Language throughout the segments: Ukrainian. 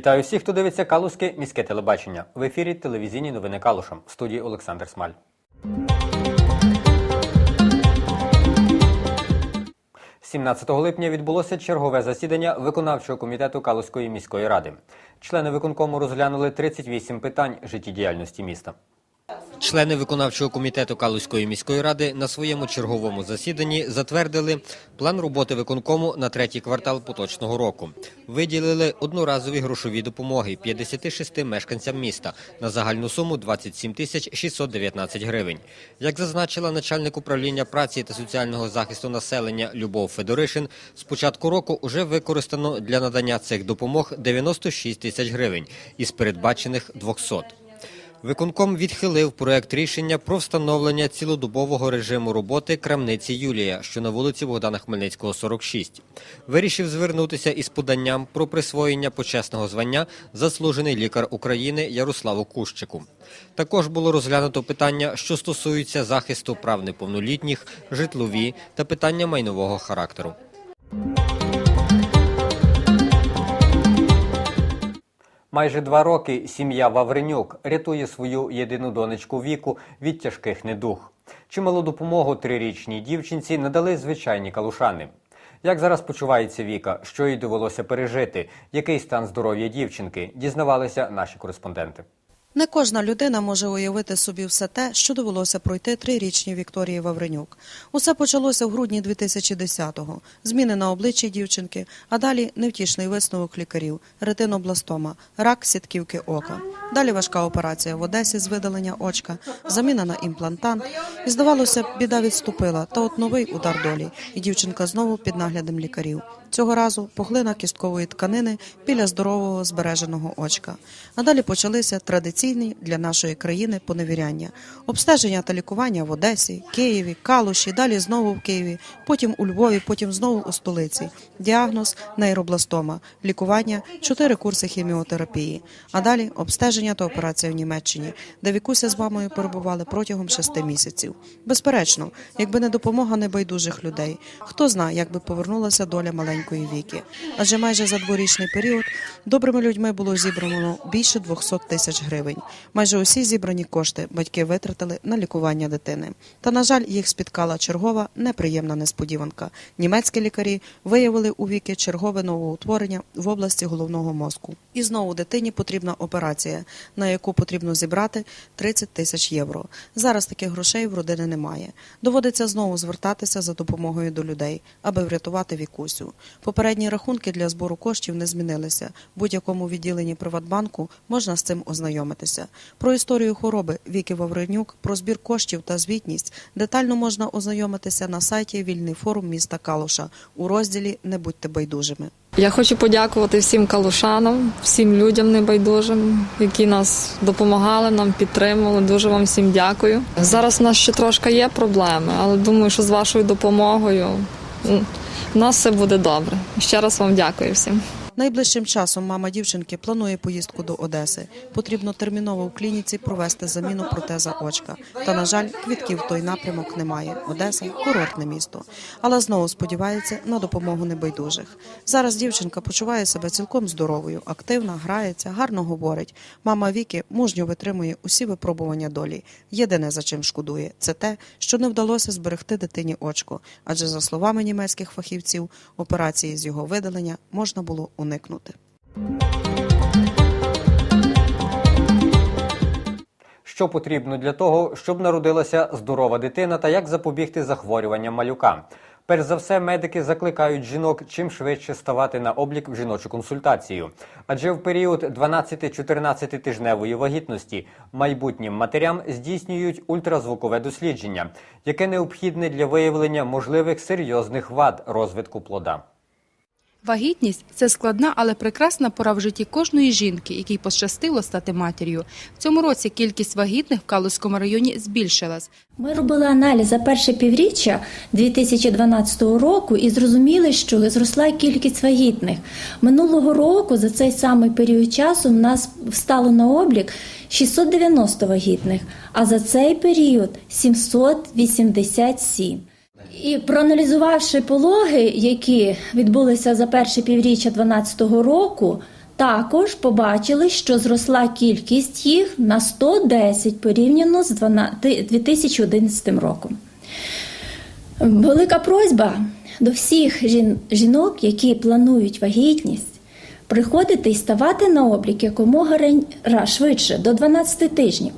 Вітаю всіх, хто дивиться Калузьке міське телебачення. В ефірі телевізійні новини Калуша. В студії Олександр Смаль. – 17 липня відбулося чергове засідання виконавчого комітету Калузької міської ради. Члени виконкому розглянули 38 питань життєдіяльності міста. Члени виконавчого комітету Калузької міської ради на своєму черговому засіданні затвердили план роботи виконкому на третій квартал поточного року. Виділили одноразові грошові допомоги 56 мешканцям міста на загальну суму 27 тисяч 619 гривень. Як зазначила начальник управління праці та соціального захисту населення Любов Федоришин, з початку року уже використано для надання цих допомог 96 тисяч гривень із передбачених 200. Виконком відхилив проект рішення про встановлення цілодобового режиму роботи крамниці Юлія, що на вулиці Богдана Хмельницького, 46. Вирішив звернутися із поданням про присвоєння почесного звання заслужений лікар України Ярославу Кущику. Також було розглянуто питання, що стосуються захисту прав неповнолітніх, житлові та питання майнового характеру. Майже два роки сім'я Вавренюк рятує свою єдину донечку віку від тяжких недуг. Чималу допомогу трирічній дівчинці надали звичайні калушани. Як зараз почувається Віка, що їй довелося пережити, який стан здоров'я дівчинки, дізнавалися наші кореспонденти. Не кожна людина може уявити собі все те, що довелося пройти трирічній Вікторії Вавренюк. Усе почалося в грудні 2010-го. Зміни на обличчі дівчинки, а далі невтішний висновок лікарів, ретинобластома, рак сітківки ока. Далі важка операція в Одесі з видалення очка, заміна на імплантант. І здавалося, біда відступила, та от новий удар долі, і дівчинка знову під наглядом лікарів. Цього разу поглина кісткової тканини біля здорового збереженого очка. А далі почалися традиційні для нашої країни поневіряння, обстеження та лікування в Одесі, Києві, Калуші, далі знову в Києві, потім у Львові, потім знову у столиці. Діагноз нейробластома, лікування, чотири курси хіміотерапії. А далі обстеження та операція в Німеччині, де Вікуся з мамою перебували протягом шести місяців. Безперечно, якби не допомога небайдужих людей, хто знає, як би повернулася доля маленької віки. Адже майже за дворічний період добрими людьми було зібрано більше 200 тисяч гривень. Майже усі зібрані кошти батьки витратили на лікування дитини. Та на жаль, їх спіткала чергова неприємна несподіванка. Німецькі лікарі виявили у віки чергове новоутворення в області головного мозку. І знову дитині потрібна операція, на яку потрібно зібрати 30 тисяч євро. Зараз таких грошей в родини немає. Доводиться знову звертатися за допомогою до людей, аби врятувати вікусю. Попередні рахунки для збору коштів не змінилися. Будь-якому відділенні Приватбанку можна з цим ознайомитися. Про історію хвороби Віки Вавренюк, про збір коштів та звітність детально можна ознайомитися на сайті Вільний форум міста Калуша у розділі Не будьте байдужими. Я хочу подякувати всім калушанам, всім людям небайдужим, які нас допомагали, нам підтримували. Дуже вам всім дякую. Зараз у нас ще трошки є проблеми, але думаю, що з вашою допомогою у нас все буде добре. Ще раз вам дякую всім. Найближчим часом мама дівчинки планує поїздку до Одеси. Потрібно терміново в клініці провести заміну протеза очка. Та, на жаль, квітків той напрямок немає. Одеса курортне місто. Але знову сподівається на допомогу небайдужих. Зараз дівчинка почуває себе цілком здоровою, активна, грається, гарно говорить. Мама Віки мужньо витримує усі випробування долі. Єдине за чим шкодує, це те, що не вдалося зберегти дитині очко. Адже, за словами німецьких фахівців, операції з його видалення можна було уникнути. Що потрібно для того, щоб народилася здорова дитина та як запобігти захворюванням малюка? Перш за все, медики закликають жінок чим швидше ставати на облік в жіночу консультацію. Адже в період 12-14 тижневої вагітності майбутнім матерям здійснюють ультразвукове дослідження, яке необхідне для виявлення можливих серйозних вад розвитку плода. Вагітність це складна, але прекрасна пора в житті кожної жінки, якій пощастило стати матір'ю. В цьому році кількість вагітних в Калузькому районі збільшилась. Ми робили аналіз за перше півріччя 2012 року і зрозуміли, що зросла кількість вагітних. Минулого року за цей самий період часу в нас встало на облік 690 вагітних, а за цей період 787. І проаналізувавши пологи, які відбулися за перше півріччя 2012 року, Також побачили, що зросла кількість їх на 110 порівняно з 2011 роком. Велика просьба до всіх жінок, які планують вагітність, приходити і ставати на облік якомога швидше, до 12 тижнів.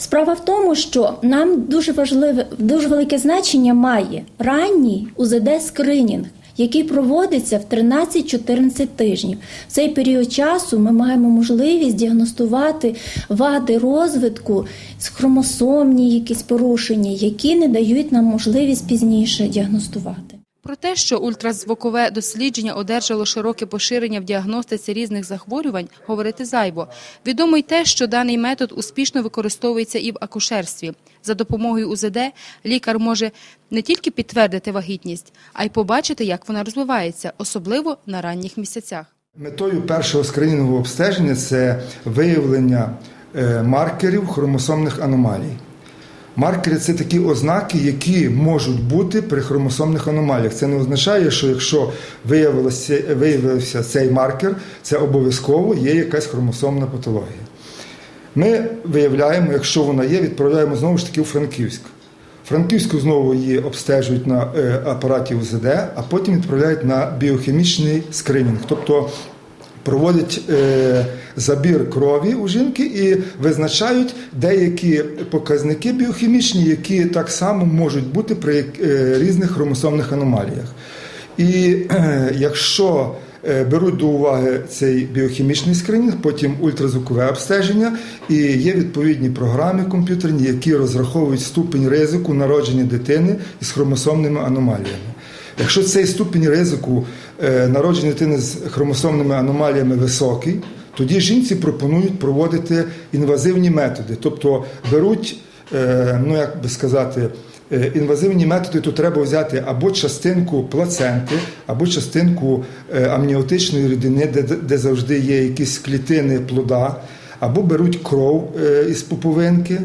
Справа в тому, що нам дуже важливе, дуже велике значення має ранній УЗД-скринінг, який проводиться в 13-14 тижнів. В цей період часу ми маємо можливість діагностувати вади розвитку, хромосомні якісь порушення, які не дають нам можливість пізніше діагностувати. Про те, що ультразвукове дослідження одержало широке поширення в діагностиці різних захворювань, говорити зайво. Відомо й те, що даний метод успішно використовується і в акушерстві. За допомогою УЗД лікар може не тільки підтвердити вагітність, а й побачити, як вона розвивається, особливо на ранніх місяцях. Метою першого скринінгового обстеження це виявлення е, маркерів хромосомних аномалій. Маркери це такі ознаки, які можуть бути при хромосомних аномаліях. Це не означає, що якщо виявився цей маркер, це обов'язково є якась хромосомна патологія. Ми виявляємо, якщо вона є, відправляємо знову ж таки у Франківськ. Франківську знову її обстежують на е, апараті УЗД, а потім відправляють на біохімічний скринінг. Тобто проводять е, забір крові у жінки і визначають деякі показники біохімічні, які так само можуть бути при е, різних хромосомних аномаліях. І е, якщо беруть до уваги цей біохімічний скринінг, потім ультразвукове обстеження, і є відповідні програми комп'ютерні, які розраховують ступень ризику народження дитини із хромосомними аномаліями. Якщо цей ступінь ризику народження дитини з хромосомними аномаліями високий, тоді жінці пропонують проводити інвазивні методи, тобто беруть, е, ну як би сказати, е, інвазивні методи, то треба взяти або частинку плаценти, або частинку е, амніотичної рідини, де, де завжди є якісь клітини плода, або беруть кров е, із пуповинки.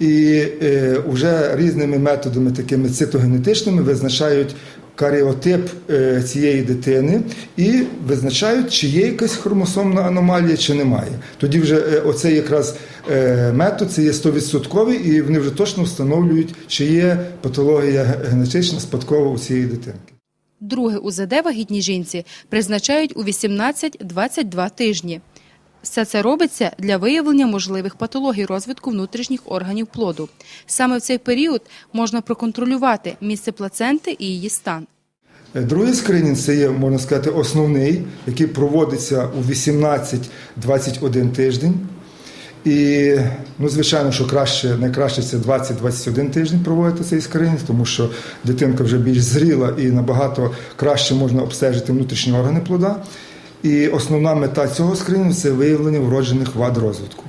І е, вже різними методами, такими цитогенетичними, визначають каріотип е, цієї дитини і визначають, чи є якась хромосомна аномалія, чи немає. Тоді вже е, оцей якраз е, метод це є 100% і вони вже точно встановлюють, чи є патологія генетична спадкова у цієї дитинки. Друге УЗД вагітній жінці призначають у 18-22 тижні. Все це робиться для виявлення можливих патологій розвитку внутрішніх органів плоду. Саме в цей період можна проконтролювати місце плаценти і її стан. Е, Другий скринінг це є, можна сказати, основний, який проводиться у 18-21 тиждень. І, ну, звичайно, що краще, найкраще це 20-21 тиждень проводити цей скринінг, тому що дитинка вже більш зріла і набагато краще можна обстежити внутрішні органи плода. І основна мета цього скринінгу це виявлення вроджених вад розвитку.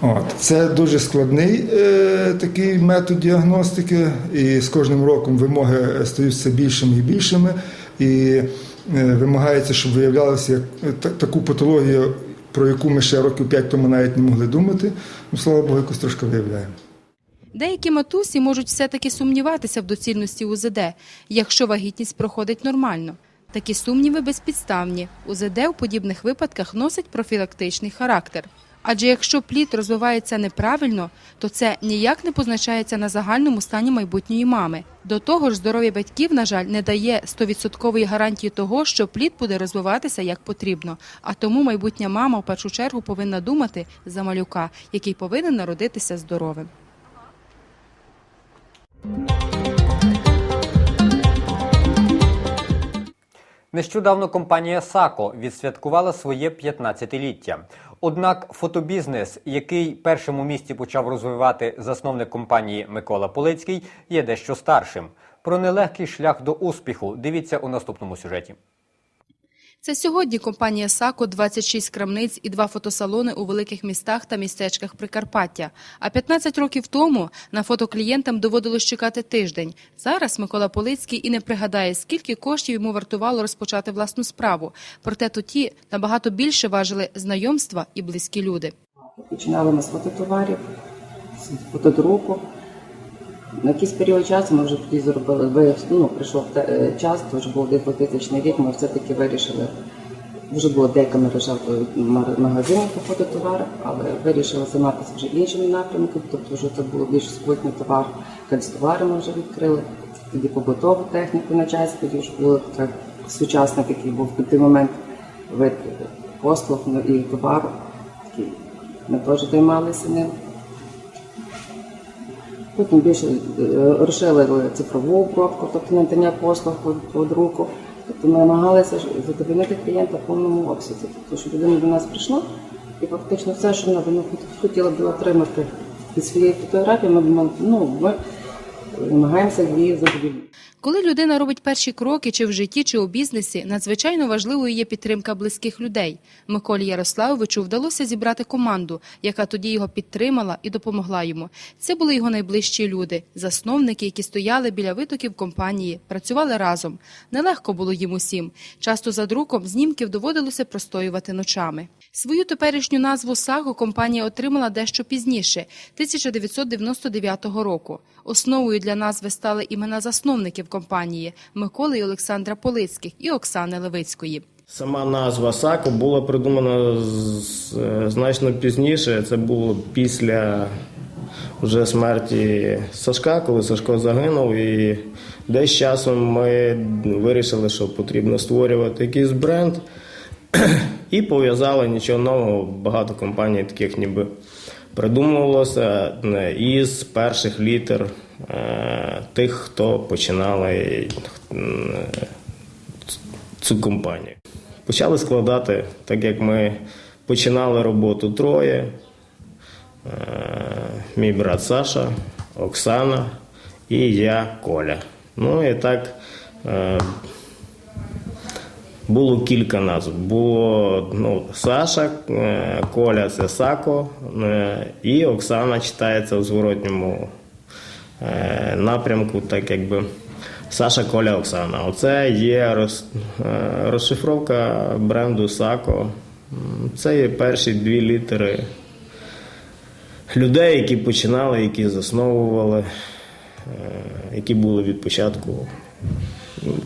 От. Це дуже складний е, такий метод діагностики, і з кожним роком вимоги стають все більшими і більшими. І е, вимагається, щоб виявлялося е, та- таку патологію, про яку ми ще років 5 тому навіть не могли думати. Ну, слава Богу, якось трошки виявляємо. Деякі матусі можуть все-таки сумніватися в доцільності УЗД, якщо вагітність проходить нормально. Такі сумніви безпідставні. УЗД у подібних випадках носить профілактичний характер. Адже якщо плід розвивається неправильно, то це ніяк не позначається на загальному стані майбутньої мами. До того ж, здоров'я батьків, на жаль, не дає 100% гарантії того, що плід буде розвиватися як потрібно. А тому майбутня мама в першу чергу повинна думати за малюка, який повинен народитися здоровим. Нещодавно компанія Сако відсвяткувала своє 15-ліття. Однак фотобізнес, який першим у місті почав розвивати засновник компанії Микола Полицький, є дещо старшим. Про нелегкий шлях до успіху дивіться у наступному сюжеті. Це сьогодні компанія «Сако» 26 крамниць і два фотосалони у великих містах та містечках Прикарпаття. А 15 років тому на фото клієнтам доводилось чекати тиждень. Зараз Микола Полицький і не пригадає, скільки коштів йому вартувало розпочати власну справу. Проте тоді набагато більше важили знайомства і близькі люди. Починали ми з фототоварів, з фотодруку. На якийсь період часу ми вже тоді зробили, ну, прийшов е, час, то вже був 2000 рік, ми все-таки вирішили Вже було деяка мережа магазинів по фототоварах, але вирішила займатися вже іншими напрямками, тобто вже це було більш супутній товар, канцтовари ми вже відкрили, тоді побутову техніку на час, тоді вже було так сучасний такий був в той момент вид послуг ну, і товару. Такий. Ми теж займалися ним. Потім більше е, розширили цифрову обробку, тобто надання послуг под руку. Тобто ми намагалися задовольнити клієнта в повному обсязі. Тобто, щоб людина до нас прийшла, і фактично все, що вона хотіла б отримати від своєї фотографії, ми, ну, ми намагаємося її задовольнити. Коли людина робить перші кроки чи в житті, чи у бізнесі, надзвичайно важливою є підтримка близьких людей. Миколі Ярославовичу вдалося зібрати команду, яка тоді його підтримала і допомогла йому. Це були його найближчі люди, засновники, які стояли біля витоків компанії, працювали разом. Нелегко було їм усім. Часто за друком знімків доводилося простоювати ночами. Свою теперішню назву САГО компанія отримала дещо пізніше, 1999 року. Основою для назви стали імена засновників компанії Миколи і Олександра Полицьких і Оксани Левицької. Сама назва САКО була придумана е, значно пізніше. Це було після вже смерті Сашка, коли Сашко загинув. І десь часом ми вирішили, що потрібно створювати якийсь бренд. І пов'язали нічого нового. Багато компаній таких ніби придумувалося е, із перших літер е, тих, хто починали е, цю компанію. Почали складати, так як ми починали роботу троє. Мій брат Саша, Оксана і я Коля. Ну і так було кілька назв. Було ну, Саша, е, Коля це Сако, е, і Оксана читається в зворотньому е, напрямку, так якби Саша Коля Оксана. Оце є роз, розшифровка бренду Сако. Це є перші дві літери людей, які починали, які засновували, які були від початку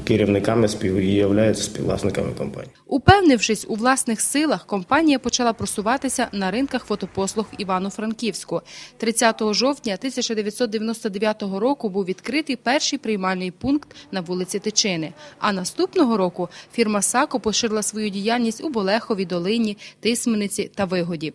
керівниками спів і являються співвласниками компанії. Упевнившись у власних силах, компанія почала просуватися на ринках фотопослуг Івано-Франківську. 30 жовтня 1999 року був відкритий перший приймальний пункт на вулиці Тичини. А наступного року фірма САКО поширила свою діяльність у Болехові, Долині, Тисмениці та Вигоді.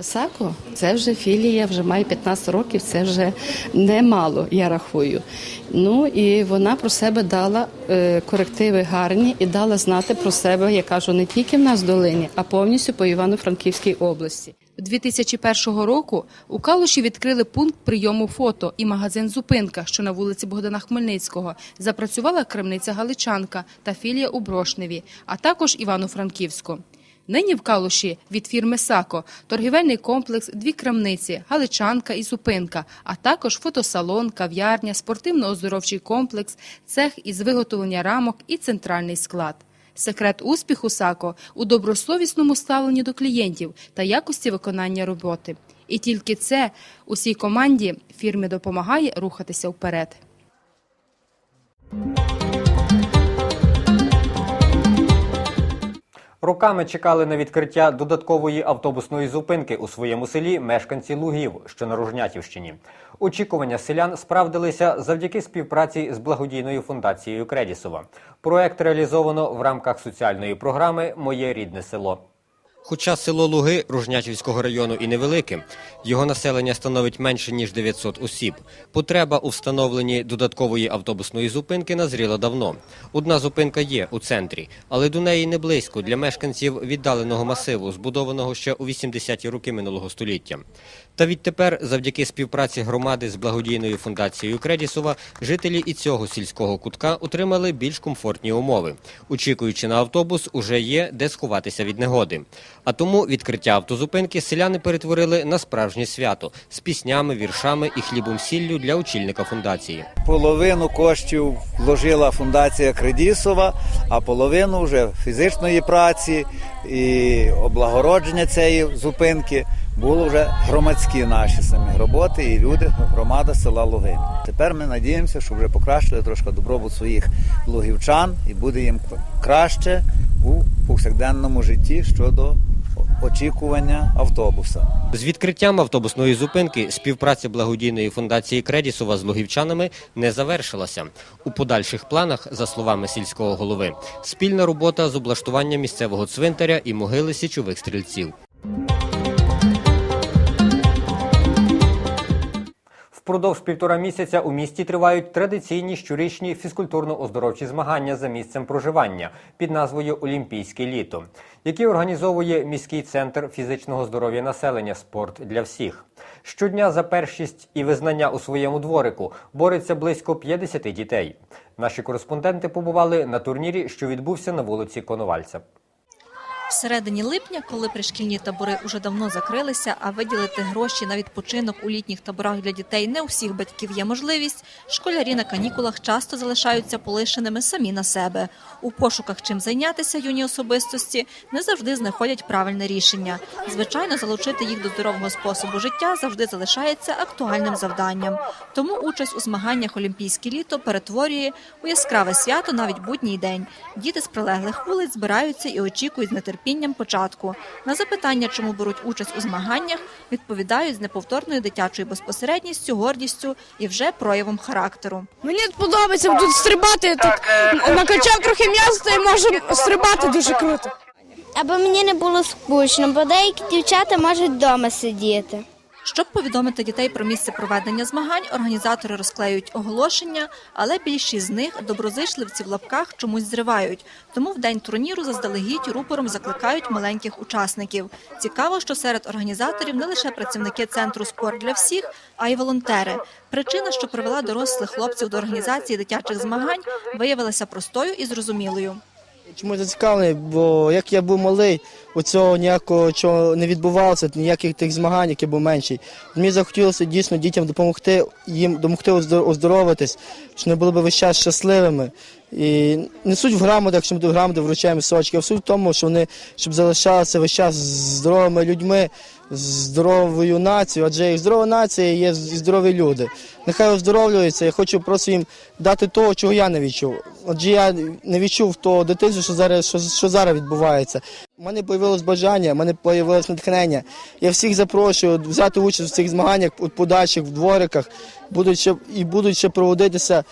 САКО це вже філія, вже має 15 років, це вже немало, я рахую. Ну і вона про себе дала е, корективи гарні і дала знати про себе, я кажу, не тільки в нас в долині, а повністю по Івано-Франківській області. 2001 року у Калуші відкрили пункт прийому фото і магазин «Зупинка», що на вулиці Богдана Хмельницького. Запрацювала крамниця Галичанка та філія у Брошневі, а також Івано-Франківську. Нині в Калуші від фірми «Сако» торгівельний комплекс, дві крамниці, Галичанка і Зупинка, а також фотосалон, кав'ярня, спортивно-оздоровчий комплекс, цех із виготовлення рамок і центральний склад. Секрет успіху САКО у добросовісному ставленні до клієнтів та якості виконання роботи. І тільки це усій команді фірмі допомагає рухатися вперед. Роками чекали на відкриття додаткової автобусної зупинки у своєму селі мешканці Лугів, що на Ружнятівщині. Очікування селян справдилися завдяки співпраці з благодійною фундацією Кредісова. Проект реалізовано в рамках соціальної програми Моє рідне село. Хоча село Луги Ружнятівського району і невелике, його населення становить менше ніж 900 осіб. Потреба у встановленні додаткової автобусної зупинки назріла давно. Одна зупинка є у центрі, але до неї не близько для мешканців віддаленого масиву, збудованого ще у 80-ті роки минулого століття. Та відтепер, завдяки співпраці громади з благодійною фундацією Кредісова, жителі і цього сільського кутка отримали більш комфортні умови. Очікуючи на автобус, уже є де сховатися від негоди. А тому відкриття автозупинки селяни перетворили на справжнє свято з піснями, віршами і хлібом сіллю для очільника фундації. Половину коштів вложила фундація Кредісова, а половину вже фізичної праці і облагородження цієї зупинки було вже громадські наші самі роботи і люди, громада села Луги. Тепер ми надіємося, що вже покращили трошки добробут своїх лугівчан і буде їм краще у повсякденному житті щодо очікування автобуса. З відкриттям автобусної зупинки співпраця благодійної фундації Кредісова з лугівчанами не завершилася. У подальших планах, за словами сільського голови, спільна робота з облаштування місцевого цвинтаря і могили січових стрільців. Впродовж півтора місяця у місті тривають традиційні щорічні фізкультурно-оздоровчі змагання за місцем проживання під назвою Олімпійське літо, які організовує міський центр фізичного здоров'я населення Спорт для всіх. Щодня за першість і визнання у своєму дворику бореться близько 50 дітей. Наші кореспонденти побували на турнірі, що відбувся на вулиці Коновальця. Всередині липня, коли пришкільні табори уже давно закрилися, а виділити гроші на відпочинок у літніх таборах для дітей не у всіх батьків є можливість, школярі на канікулах часто залишаються полишеними самі на себе. У пошуках чим зайнятися юні особистості не завжди знаходять правильне рішення. Звичайно, залучити їх до здорового способу життя завжди залишається актуальним завданням. Тому участь у змаганнях Олімпійське літо перетворює у яскраве свято навіть будній день. Діти з прилеглих вулиць збираються і очікують з нетерпінням початку. На запитання, чому беруть участь у змаганнях, відповідають з неповторною дитячою безпосередністю, гордістю і вже проявом характеру. Мені подобається тут стрибати. Тут накачав трохи м'яса і можу стрибати дуже круто. Аби мені не було скучно, бо деякі дівчата можуть вдома сидіти. Щоб повідомити дітей про місце проведення змагань, організатори розклеюють оголошення, але більшість з них доброзичливці в лапках чомусь зривають. Тому в день турніру заздалегідь рупором закликають маленьких учасників. Цікаво, що серед організаторів не лише працівники центру спорт для всіх, а й волонтери. Причина, що привела дорослих хлопців до організації дитячих змагань, виявилася простою і зрозумілою. Чому зацікавлений? Бо як я був малий, у цього ніякого чого не відбувалося, ніяких тих змагань, які був менший. Мені захотілося дійсно дітям допомогти, їм допомогти оздор- оздоровитись, щоб не були б весь час щасливими. І не суть в грамотах, що ми грамоти вручаємо сочки, а суть в тому, що вони щоб залишалися весь час здоровими людьми, здоровою нацією, адже як здорова нація є і здорові люди. Нехай оздоровлюються, я хочу просто їм дати того, чого я не відчув. Адже я не відчув того дитинства, що зараз, що, що зараз відбувається. У мене з'явилось бажання, у мене з'явилось натхнення. Я всіх запрошую взяти участь в цих змаганнях у подальших в двориках, будуть ще, і будуть ще проводитися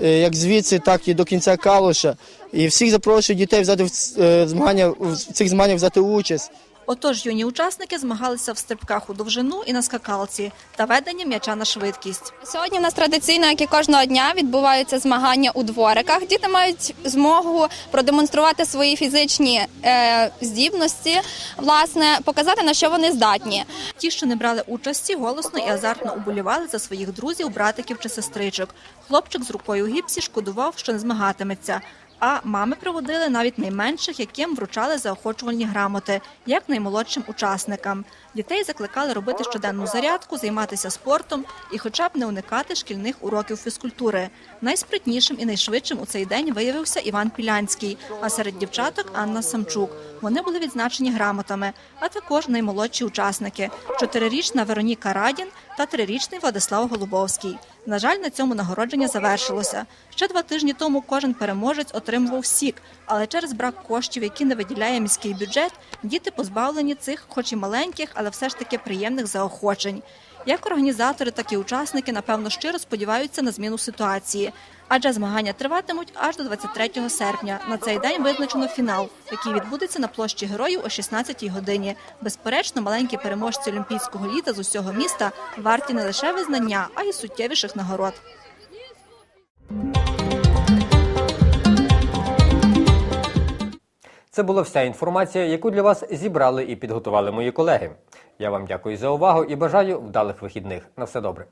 як звідси, так і до кінця Калуша. І всіх запрошую дітей взяти в е, змагання в цих змаганнях взяти участь. Отож, юні учасники змагалися в стрибках у довжину і на скакалці та веденні м'яча на швидкість. Сьогодні в нас традиційно, як і кожного дня, відбуваються змагання у двориках. Діти мають змогу продемонструвати свої фізичні е, здібності, власне, показати на що вони здатні. Ті, що не брали участі, голосно і азартно уболівали за своїх друзів, братиків чи сестричок. Хлопчик з рукою у гіпсі шкодував, що не змагатиметься. А мами проводили навіть найменших, яким вручали заохочувальні грамоти, як наймолодшим учасникам. Дітей закликали робити щоденну зарядку, займатися спортом і, хоча б не уникати шкільних уроків фізкультури. Найспритнішим і найшвидшим у цей день виявився Іван Пілянський, а серед дівчаток Анна Самчук. Вони були відзначені грамотами, а також наймолодші учасники: чотирирічна Вероніка Радін та трирічний Владислав Голубовський. На жаль, на цьому нагородження завершилося. Ще два тижні тому кожен переможець отримував сік, але через брак коштів, які не виділяє міський бюджет, діти позбавлені цих, хоч і маленьких, але все ж таки приємних заохочень. Як організатори, так і учасники, напевно, щиро сподіваються на зміну ситуації. Адже змагання триватимуть аж до 23 серпня. На цей день визначено фінал, який відбудеться на площі героїв о 16-й годині. Безперечно, маленькі переможці олімпійського літа з усього міста варті не лише визнання, а й суттєвіших нагород. Це була вся інформація, яку для вас зібрали і підготували мої колеги. Я вам дякую за увагу і бажаю вдалих вихідних. На все добре.